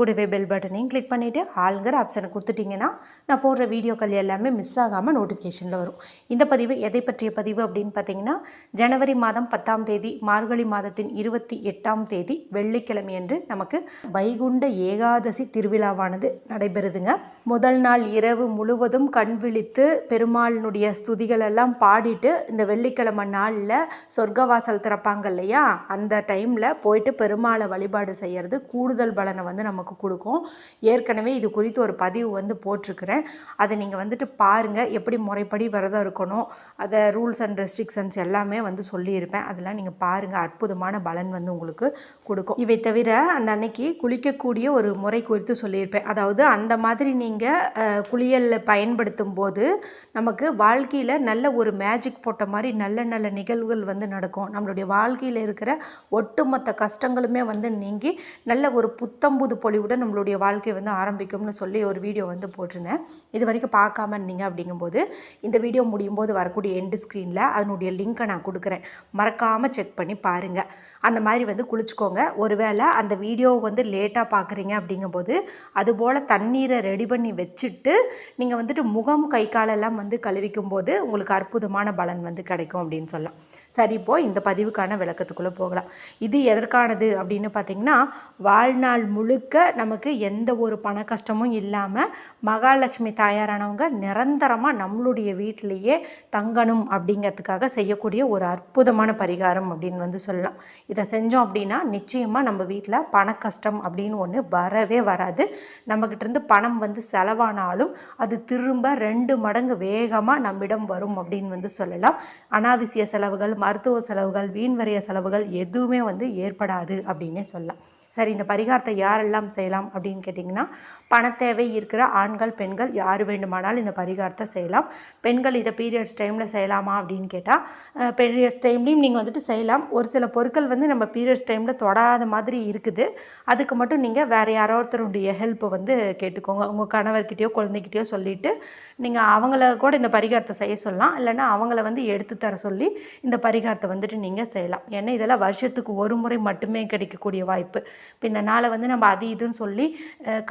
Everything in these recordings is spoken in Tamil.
கூடவே பெல் பட்டனையும் கிளிக் பண்ணிவிட்டு ஆளுங்கிற ஆப்ஷனை கொடுத்துட்டிங்கன்னா நான் போடுற வீடியோக்கள் எல்லாமே மிஸ் ஆகாமல் நோட்டிஃபிகேஷனில் வரும். இந்த பதிவு எதை பற்றிய பதிவு அப்படின்னு பார்த்தீங்கன்னா ஜனவரி மாதம் பத்தாம் தேதி மார்கழி மாதத்தின் இருபத்தி எட்டாம் தேதி வெள்ளிக்கிழமை என்று நமக்கு வைகுண்ட ஏகாதசி திருவிழாவானது நடைபெறுதுங்க. முதல் நாள் இரவு முழுவதும் கண் விழித்து பெருமாளினுடைய ஸ்துதிகள் எல்லாம் பாடிட்டு இந்த வெள்ளிக்கிழமை நாளில் சொர்க்கவாசல் திறப்பாங்க இல்லையா? அந்த டைமில் போயிட்டு பெருமாளை வழிபாடு செய்கிறது கூடுதல் பலனை வந்து நமக்கு கொடுக்கும். ஏற்கனவே இது குறித்து ஒரு பதிவு வந்து போட்டிருக்கிறேன். அதை நீங்கள் வந்துட்டு பாருங்கள் எப்படி முறைப்படி விரதம் இருக்கணும். அதை ரூல்ஸ் அண்ட் ரெஸ்ட்ரிக்ஷன்ஸ் எல்லாமே வந்து சொல்லியிருப்பேன். அதெல்லாம் நீங்கள் பாருங்கள் அற்புதமான பலன் வந்து உங்களுக்கு கொடுக்கும். இவை தவிர அந்த அன்னைக்கு குளிக்கக்கூடிய ஒரு முறை குறித்து சொல்லியிருப்பேன். அதாவது அந்த மாதிரி நீங்கள் குளியலில் பயன்படுத்தும் போது நமக்கு வாழ்க்கையில் நல்ல ஒரு மேஜிக் போட்ட மாதிரி நல்ல நல்ல நிகழ்வுகள் வந்து நடக்கும். நம்மளுடைய வாழ்க்கையில் இருக்கிற ஒட்டுமொத்த கஷ்டங்களுமே வந்து நீங்கி நல்ல ஒரு புத்தம்புது அறிவுடன் நம்மளுடைய வாழ்க்கை வந்து ஆரம்பிக்கும்னு சொல்லி ஒரு வீடியோ வந்து போட்டிருந்தேன். இது வரைக்கும் பார்க்காம இருந்தீங்க அப்படிங்கும்போது இந்த வீடியோ முடியும் போது வரக்கூடிய எண்டு ஸ்க்ரீனில் அதனுடைய லிங்க்கை நான் கொடுக்குறேன். மறக்காமல் செக் பண்ணி பாருங்கள் அந்த மாதிரி வந்து குளிச்சுக்கோங்க. ஒருவேளை அந்த வீடியோ வந்து லேட்டாக பார்க்குறீங்க அப்படிங்கும்போது அதுபோல் தண்ணீரை ரெடி பண்ணி வச்சுட்டு நீங்கள் வந்துட்டு முகம் கை காலெல்லாம் வந்து கழுவிக்கும் போது உங்களுக்கு அற்புதமான பலன் வந்து கிடைக்கும் அப்படின்னு சொல்லலாம். சரி இப்போ இந்த பதிவுக்கான விளக்கத்துக்குள்ளே போகலாம். இது எதற்கானது அப்படின்னு பார்த்தீங்கன்னா வாழ்நாள் முழுக்க நமக்கு எந்த ஒரு பண கஷ்டமும் இல்லாமல் மகாலட்சுமி தாயாரானவங்க நிரந்தரமாக நம்மளுடைய வீட்டிலேயே தங்கணும் அப்படிங்கிறதுக்காக செய்யக்கூடிய ஒரு அற்புதமான பரிகாரம் அப்படின்னு வந்து சொல்லலாம். இதை செஞ்சோம் அப்படின்னா நிச்சயமாக நம்ம வீட்டில் பண கஷ்டம் அப்படின்னு ஒன்று வரவே வராது. நம்மக்கிட்டேருந்து பணம் வந்து செலவானாலும் அது திரும்ப ரெண்டு மடங்கு வேகமாக நம்மிடம் வரும் அப்படின்னு வந்து சொல்லலாம். அனாவசிய செலவுகள் மருத்துவ செலவுகள் வீண் வரைய செலவுகள் எதுவுமே வந்து ஏற்படாது அப்படின்னே சொல்லலாம். சரி இந்த பரிகாரத்தை யாரெல்லாம் செய்யலாம் அப்படின்னு கேட்டிங்கன்னா பணத்தேவை இருக்கிற ஆண்கள் பெண்கள் யார் வேண்டுமானாலும் இந்த பரிகாரத்தை செய்யலாம். பெண்கள் இதை பீரியட்ஸ் டைமில் செய்யலாமா அப்படின்னு கேட்டால் பீரியட்ஸ் டைம்லேயும் நீங்கள் வந்துட்டு செய்யலாம். ஒரு சில பொருட்கள் வந்து நம்ம பீரியட்ஸ் டைமில் தொடாத மாதிரி இருக்குது. அதுக்கு மட்டும் நீங்கள் வேறு யாரோ ஒருத்தருடைய ஹெல்ப்பை வந்து கேட்டுக்கோங்க. உங்கள் கணவர்கிட்டயோ குழந்தைகிட்டயோ சொல்லிவிட்டு நீங்கள் அவங்கள கூட இந்த பரிகாரத்தை செய்ய சொல்லலாம். இல்லைன்னா அவங்கள வந்து எடுத்து தர சொல்லி இந்த பரிகாரத்தை வந்துட்டு நீங்கள் செய்யலாம். ஏன்னா இதெல்லாம் வருஷத்துக்கு ஒரு முறை மட்டுமே கிடைக்கக்கூடிய வாய்ப்பு. இப்போ இந்த நாளை வந்து நம்ம அது இதுன்னு சொல்லி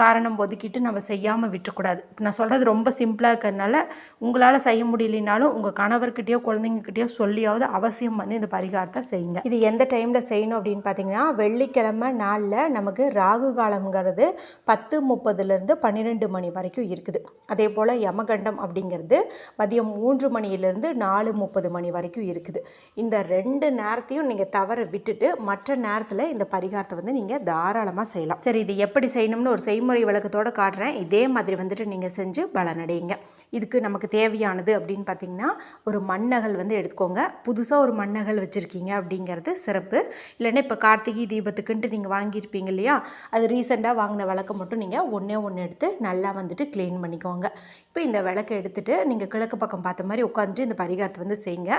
காரணம் ஒதுக்கிட்டு நம்ம செய்யாமல் விட்டுறக்கூடாது இப்போ நான் சொல்கிறது ரொம்ப சிம்பிளாக இருக்கிறதுனால உங்களால் செய்ய முடியலனாலும் உங்கள் கணவர்கிட்டயோ குழந்தைங்கக்கிட்டயோ சொல்லியாவது அவசியம் வந்து இந்த பரிகாரத்தை செய்யுங்க. இது எந்த டைமில் செய்யணும் அப்படின்னு பார்த்தீங்கன்னா வெள்ளிக்கிழமை நாளில் நமக்கு ராகு காலம்ங்கிறது பத்து முப்பதுலேருந்து பன்னிரெண்டு மணி வரைக்கும் இருக்குது. அதே போல் யமகண்டம் அப்படிங்கிறது மதியம் மூன்று மணியிலிருந்து நாலு முப்பது மணி வரைக்கும் இருக்குது. இந்த ரெண்டு நேரத்தையும் நீங்கள் தவற விட்டுட்டு மற்ற நேரத்தில் இந்த பரிகாரத்தை வந்து நீங்கள் தாராளமாக செய்யலாம். சரி இது எப்படி செய்யணும்னு ஒரு செய்முறை விளக்கத்தோடு காட்டுறேன். இதே மாதிரி வந்துட்டு நீங்கள் செஞ்சு பலனடையுங்க. இதுக்கு நமக்கு தேவையானது அப்படின்னு பார்த்தீங்கன்னா ஒரு மண்ணகல் வந்து எடுத்துக்கோங்க. புதுசாக ஒரு மண்ணகல் வச்சுருக்கீங்க அப்படிங்கிறது சிறப்பு. இல்லைன்னா இப்போ கார்த்திகை தீபத்துக்குன்ட்டு நீங்கள் வாங்கியிருப்பீங்க இல்லையா? அது ரீசெண்டாக வாங்கின விளக்கை மட்டும் நீங்கள் ஒன்றே ஒன்று எடுத்து நல்லா வந்துட்டு க்ளீன் பண்ணிக்கோங்க. இப்போ இந்த விளக்கை எடுத்துகிட்டு நீங்கள் கிழக்கு பக்கம் பார்த்த மாதிரி உட்காந்துட்டு இந்த பரிகாரத்தை வந்து செய்யுங்க.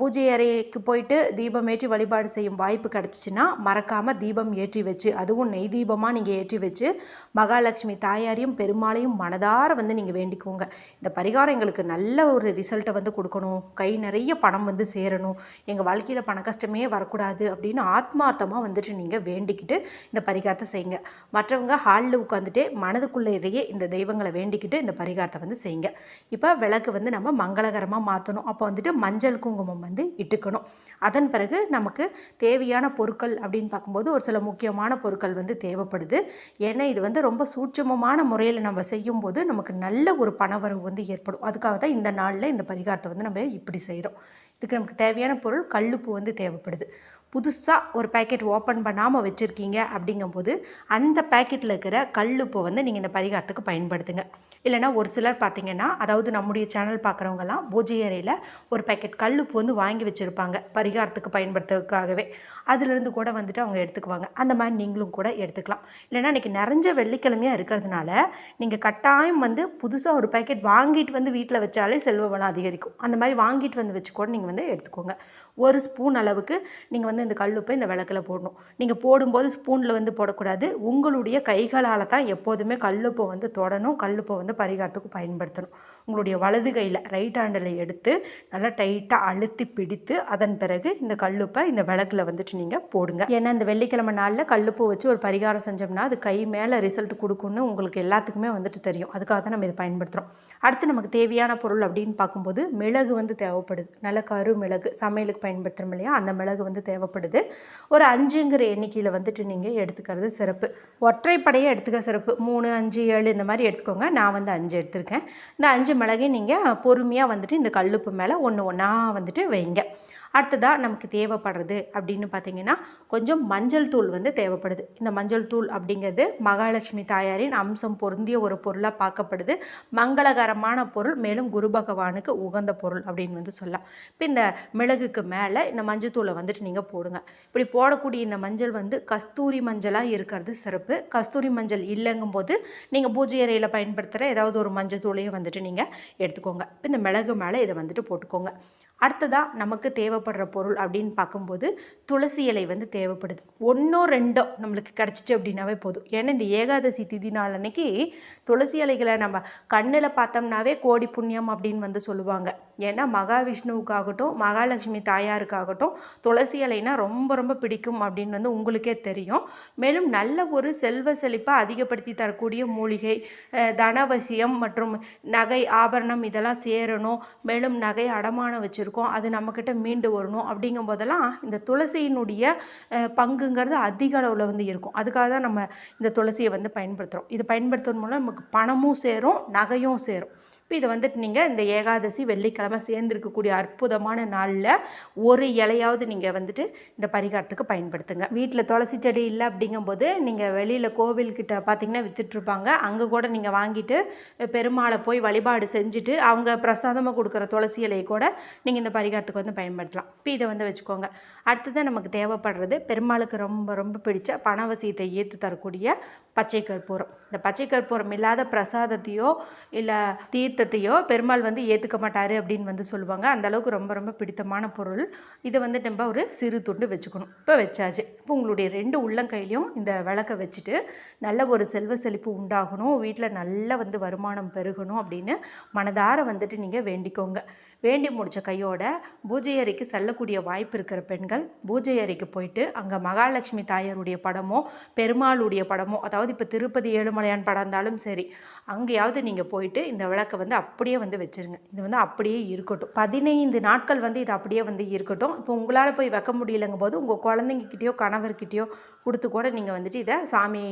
பூஜை அறைக்கு போயிட்டு தீபம் ஏற்றி வழிபாடு செய்யும் வாய்ப்பு கிடச்சிச்சின்னா மறக்காமல் தீபம் ஏற்றி வச்சு அதுவும் நெய் தீபமாக நீங்கள் ஏற்றி வச்சு மகாலட்சுமி தாயாரையும் பெருமாளையும் மனதார வந்து நீங்கள் வேண்டிக்கோங்க. இந்த பரிகாரம் எங்களுக்கு நல்ல ஒரு ரிசல்ட்டை வந்து கொடுக்கணும். கை நிறைய பணம் வந்து சேரணும். எங்கள் வாழ்க்கையில் பண கஷ்டமே வரக்கூடாது அப்படின்னு ஆத்மார்த்தமாக வந்துட்டு நீங்கள் வேண்டிக்கிட்டு இந்த பரிகாரத்தை செய்யுங்க. மற்றவங்க ஹாலில் உட்காந்துட்டே மனதுக்குள்ளேயே இந்த தெய்வங்களை வேண்டிக்கிட்டு இந்த பரிகாரத்தை வந்து செய்யுங்க. இப்போ விளக்கு வந்து நம்ம மங்களகரமாக மாற்றணும் அப்போ வந்துட்டு மஞ்சள் குங்குமம் வந்து இட்டுக்கணும். அதன் பிறகு நமக்கு தேவையான பொருட்கள் அப்படின்னு பார்க்கும்போது ஒரு சில முக்கியமான பொருட்கள் வந்து தேவைப்படுது. ஏன்னா இது வந்து ரொம்ப சூட்சமமான முறையில் நம்ம செய்யும்போது நமக்கு நல்ல ஒரு பணவரவு வந்து ஏற்படும். அதுக்காக தான் இந்த நாளில் இந்த பரிகாரத்தை வந்து நம்ம இப்படி செய்கிறோம் இதுக்கு நமக்கு தேவையான பொருள் கல்லுப்பு வந்து தேவைப்படுது. புதுசாக ஒரு பேக்கெட் ஓப்பன் பண்ணாமல் வச்சுருக்கீங்க அப்படிங்கும்போது அந்த பேக்கெட்டில் இருக்கிற கல் உப்பை வந்து நீங்கள் இந்த பரிகாரத்துக்கு பயன்படுத்துங்க. இல்லைனா ஒரு சிலர் பார்த்தீங்கன்னா அதாவது நம்முடைய சேனல் பார்க்குறவங்கலாம் பூஜை அறையில் ஒரு பேக்கெட் கல் உப்பு வந்து வாங்கி வச்சுருப்பாங்க பரிகாரத்துக்கு பயன்படுத்துறதுக்காகவே. அதுலேருந்து கூட வந்துட்டு அவங்க எடுத்துக்குவாங்க. அந்த மாதிரி நீங்களும் கூட எடுத்துக்கலாம். இல்லைனா இன்றைக்கி நிறைஞ்ச வெள்ளிக்கிழமையாக இருக்கிறதுனால நீங்கள் கட்டாயம் வந்து புதுசாக ஒரு பேக்கெட் வாங்கிட்டு வந்து வீட்டில் வச்சாலே செல்வ வளம் அதிகரிக்கும். அந்த மாதிரி வாங்கிட்டு வந்து வச்சு கூட நீங்கள் வந்து எடுத்துக்கோங்க. ஒரு ஸ்பூன் அளவுக்கு நீங்கள் வந்து வந்து இந்த கல்லுப்பை இந்த விளக்கில் போடணும். நீங்கள் போடும்போது ஸ்பூனில் வந்து போடக்கூடாது. உங்களுடைய கைகளால் தான் எப்போதுமே கல்லுப்பை வந்து தொடணும். கல்லுப்பை வந்து பரிகாரத்துக்கு பயன்படுத்தணும். உங்களுடைய வலது கையில் ரைட் ஹேண்டில் எடுத்து நல்லா டைட்டாக அழுத்தி பிடித்து அதன் பிறகு இந்த கல்லுப்பை இந்த விளக்கில் வந்துட்டு நீங்கள் போடுங்க. ஏன்னா இந்த வெள்ளிக்கிழமை நாளில் கல்லுப்பை வச்சு ஒரு பரிகாரம் செஞ்சோம்னா அது கை மேலே ரிசல்ட் கொடுக்கும்னு உங்களுக்கு எல்லாத்துக்குமே வந்துட்டு தெரியும். அதுக்காக தான் நம்ம இதை பயன்படுத்துகிறோம் அடுத்து நமக்கு தேவையான பொருள் அப்படின்னு பார்க்கும்போது மிளகு வந்து தேவைப்படுது. நல்ல கரு மிளகு சமையலுக்கு பயன்படுத்துகிறோம் இல்லையா? அந்த மிளகு வந்து தேவைப்படுது. ஒரு அஞ்சுங்கிற எண்ணிக்கையில் வந்துட்டு நீங்கள் எடுத்துக்கிறது சிறப்பு. ஒற்றைப்படையை எடுத்துக்க சிறப்பு. மூணு அஞ்சு ஏழு இந்த மாதிரி எடுத்துக்கோங்க. நான் வந்து அஞ்சு எடுத்திருக்கேன். இந்த அஞ்சு மிளகையும் நீங்கள் பொறுமையாக வந்துட்டு இந்த கல்லுப்பு மேலே ஒன்று ஒன்றா வந்துட்டு வைங்க. அடுத்ததாக நமக்கு தேவைப்படுறது அப்படின்னு பார்த்தீங்கன்னா கொஞ்சம் மஞ்சள் தூள் வந்து தேவைப்படுது. இந்த மஞ்சள் தூள் அப்படிங்கிறது மகாலட்சுமி தாயாரின் அம்சம் பொருந்திய ஒரு பொருளாக பார்க்கப்படுது. மங்களகரமான பொருள் மேலும் குரு பகவானுக்கு உகந்த பொருள் அப்படின்னு வந்து சொல்லலாம். இப்போ இந்த மிளகுக்கு மேலே இந்த மஞ்சள் தூளை வந்துட்டு நீங்கள் போடுங்க. இப்படி போடக்கூடிய இந்த மஞ்சள் வந்து கஸ்தூரி மஞ்சளாக இருக்கிறது சிறப்பு. கஸ்தூரி மஞ்சள் இல்லைங்கும் போது நீங்கள் பூஜை அறையில் பயன்படுத்துகிற ஏதாவது ஒரு மஞ்சள் தூளையும் வந்துட்டு நீங்கள் எடுத்துக்கோங்க. இப்போ இந்த மிளகு மேலே இதை வந்துட்டு போட்டுக்கோங்க. அடுத்ததாக நமக்கு தேவைப்படுற பொருள் அப்படின்னு பார்க்கும்போது துளசி இலை வந்து தேவைப்படுது. ஒன்றோ ரெண்டோ நம்மளுக்கு கிடச்சிச்சு அப்படின்னாவே போதும். ஏன்னா இந்த ஏகாதசி திதி நாள் அன்னைக்கு துளசி இலைகளை நம்ம கண்ணில் பார்த்தோம்னாவே கோடி புண்ணியம் அப்படின்னு வந்து சொல்லுவாங்க. ஏன்னா மகாவிஷ்ணுவுக்காகட்டும் மகாலட்சுமி தாயாருக்காகட்டும் துளசி இலைனா ரொம்ப ரொம்ப பிடிக்கும் அப்படின்னு வந்து உங்களுக்கே தெரியும். மேலும் நல்ல ஒரு செல்வ செழிப்பை அதிகப்படுத்தி தரக்கூடிய மூலிகை தனவசியம் மற்றும் நகை ஆபரணம் இதெல்லாம் சேரணும். மேலும் நகை அடமானம் வச்சுருக்கோம். அது நம்மக்கிட்ட மீண்டு வரணும். அப்படிங்கும் போதெல்லாம் இந்த துளசியினுடைய பங்குங்கிறது அதிக அளவில் வந்து இருக்கும். அதுக்காக தான் நம்ம இந்த துளசியை வந்து பயன்படுத்துகிறோம் இது பயன்படுத்துவதன் மூலம் நமக்கு பணமும் சேரும் நகையும் சேரும். இப்போ இதை வந்துட்டு நீங்கள் இந்த ஏகாதசி வெள்ளிக்கிழமை சேர்ந்துருக்கக்கூடிய அற்புதமான நாளில் ஒரு இலையாவது நீங்கள் வந்துட்டு இந்த பரிகாரத்துக்கு பயன்படுத்துங்க. வீட்டில் துளசி செடி இல்லை அப்படிங்கும்போது நீங்கள் வெளியில் கோவில்கிட்ட பார்த்தீங்கன்னா விற்றுட்ருப்பாங்க அங்கே கூட நீங்கள் வாங்கிட்டு பெருமாளை போய் வழிபாடு செஞ்சுட்டு அவங்க பிரசாதமாக கொடுக்குற துளசி இலையை கூட நீங்கள் இந்த பரிகாரத்துக்கு வந்து பயன்படுத்தலாம். இப்போ இதை வந்து வச்சுக்கோங்க. அடுத்தது நமக்கு தேவைப்படுறது பெருமாளுக்கு ரொம்ப ரொம்ப பிடிச்ச பணவசியத்தை ஏற்று தரக்கூடிய பச்சை கற்பூரம் இந்த பச்சை கற்பூரம் இல்லாத பிரசாதத்தையோ இல்லை தீர்த்தத்தையோ பெருமாள் வந்து ஏற்றுக்க மாட்டார் அப்படின்னு வந்து சொல்லுவாங்க. அந்த அளவுக்கு ரொம்ப ரொம்ப பிடித்தமான பொருள். இதை வந்து நம்ம ஒரு சிறு துண்டு வச்சுக்கணும். இப்போ வச்சாச்சு. இப்போ உங்களுடைய ரெண்டு உள்ளங்கையிலையும் இந்த விளக்கை வச்சுட்டு நல்ல ஒரு செல்வ செழிப்பு உண்டாகணும். வீட்டில் நல்லா வந்து வருமானம் பெருகணும் அப்படின்னு மனதார வந்துட்டு நீங்கள் வேண்டிக்கோங்க. வேண்டி முடித்த கையோட பூஜை அறைக்கு செல்லக்கூடிய வாய்ப்பு இருக்கிற பெண்கள் பூஜை அறைக்கு போயிட்டு அங்கே மகாலட்சுமி தாயாருடைய படமோ பெருமாளுடைய படமோ அதாவது இப்போ திருப்பதி ஏழுமலையான் படம் இருந்தாலும் சரி அங்கேயாவது நீங்கள் போயிட்டு இந்த விளக்கை வந்து அப்படியே வந்து வச்சுருங்க. இது வந்து அப்படியே இருக்கட்டும். பதினைந்து நாட்கள் வந்து இது அப்படியே வந்து இருக்கட்டும். இப்போ உங்களால் போய் வைக்க முடியலங்கும் போது உங்கள் குழந்தைங்கக்கிட்டேயோ கணவர்கிட்டயோ கொடுத்து கூட நீங்கள் வந்துட்டு இதை சாமி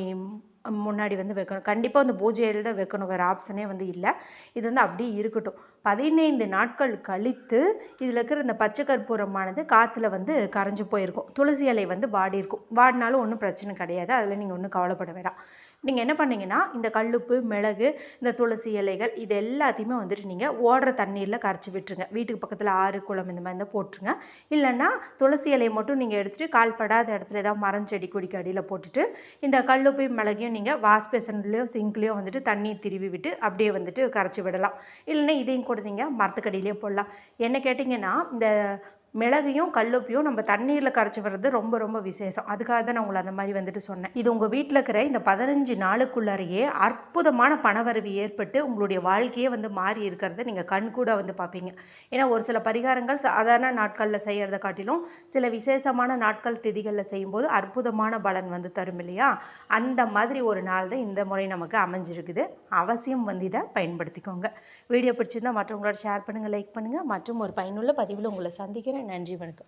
முன்னாடி வந்து வைக்கணும். கண்டிப்பாக வந்து பூஜை தான் வைக்கணும். வேறு ஆப்ஷனே வந்து இல்லை. இது வந்து அப்படியே இருக்கட்டும். பதினைந்து நாட்கள் கழித்து இதில் இருக்கிற இந்த பச்சை கற்பூரமானது காற்றுல வந்து கரைஞ்சு போயிருக்கும். துளசி இலை வந்து வாடி இருக்கும் வாடினாலும் ஒன்றும் பிரச்சனை கிடையாது. அதில் நீங்கள் ஒன்றும் கவலைப்பட வேண்டாம் நீங்கள் என்ன பண்ணீங்கன்னா இந்த கல்லுப்பு மிளகு இந்த துளசி இலைகள் இது எல்லாத்தையுமே வந்துட்டு நீங்கள் ஓடுற தண்ணீரில் கரைச்சி விட்டுருங்க. வீட்டுக்கு பக்கத்தில் ஆறு குளம் இந்த மாதிரி இருந்தால் போட்டுருங்க. இல்லைன்னா துளசி இலையை மட்டும் நீங்கள் எடுத்துகிட்டு கால்படாத இடத்துல ஏதாவது மரம் செடி கொடிக்கு அடியில் போட்டுட்டு இந்த கல்லுப்பு மிளகையும் நீங்கள் வாஷ் பேசன்லேயோ சிங்க்லேயோ வந்துட்டு தண்ணி திருவி விட்டு அப்படியே வந்துட்டு கரைச்சி விடலாம். இல்லைன்னா இதையும் கூட நீங்கள் மரத்துக்கடியிலே போடலாம். என்ன கேட்டிங்கன்னா இந்த மிளகையும் கல்லுப்பையும் நம்ம தண்ணீரில் கரைச்சி வர்றது ரொம்ப ரொம்ப விசேஷம். அதுக்காக தான் நான் உங்களை அந்த மாதிரி வந்துட்டு சொன்னேன். இது உங்கள் வீட்டில் இருக்கிற இந்த பதினஞ்சு நாளுக்குள்ளாரையே அற்புதமான பணவரவு ஏற்பட்டு உங்களுடைய வாழ்க்கையே வந்து மாறி இருக்கிறத நீங்கள் கண்கூட வந்து பார்ப்பீங்க. ஏன்னா ஒரு சில பரிகாரங்கள் சாதாரண நாட்களில் செய்கிறத காட்டிலும் சில விசேஷமான நாட்கள் திதிகளில் செய்யும்போது அற்புதமான பலன் வந்து தரும் இல்லையா? அந்த மாதிரி ஒரு நாள் தான் இந்த முறை நமக்கு அமைஞ்சிருக்குது. அவசியம் வந்து இதை பயன்படுத்திக்கோங்க. வீடியோ பிடிச்சிருந்தா மற்றவங்களோட ஷேர் பண்ணுங்கள் லைக் பண்ணுங்கள் மற்றும் ஒரு பயனுள்ள பதிவில் உங்களை சந்திக்கிறேன். நன்றி வணக்கம்.